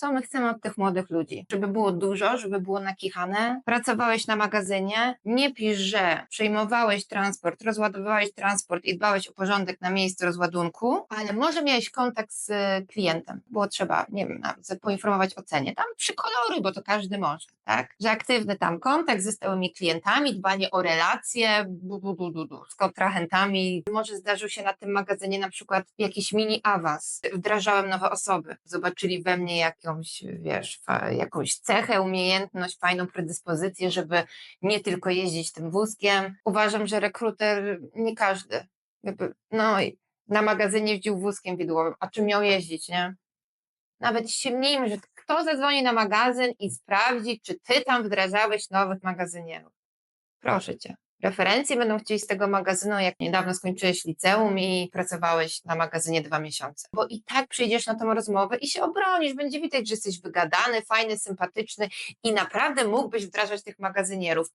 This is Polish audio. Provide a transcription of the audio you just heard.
Co my chcemy od tych młodych ludzi? Żeby było dużo, żeby było nakichane. Pracowałeś na magazynie, nie pisz, że przejmowałeś transport, rozładowywałeś transport i dbałeś o porządek na miejscu rozładunku, ale może miałeś kontakt z klientem. Było trzeba, nie wiem, poinformować o cenie. Tam przykoloruj, bo to każdy może, tak? Że aktywny tam kontakt ze stałymi klientami, dbanie o relacje bu, bu, bu, bu, bu, z kontrahentami. Może zdarzył się na tym magazynie na przykład jakiś mini awans. Wdrażałem nowe osoby. Zobaczyli we mnie jakąś, wiesz, jakąś cechę, umiejętność, fajną predyspozycję, żeby nie tylko jeździć tym wózkiem. Uważam, że rekruter nie każdy. No i na magazynie jeździł wózkiem widłowym, a czym miał jeździć, nie? Nawet ściemnijmy, że kto zadzwoni na magazyn i sprawdzi, czy ty tam wdrażałeś nowych magazynierów. Proszę cię. Referencje będą chcieli z tego magazynu, jak niedawno skończyłeś liceum i pracowałeś na magazynie dwa miesiące. Bo i tak przyjdziesz na tą rozmowę i się obronisz. Będzie widać, że jesteś wygadany, fajny, sympatyczny i naprawdę mógłbyś wdrażać tych magazynierów.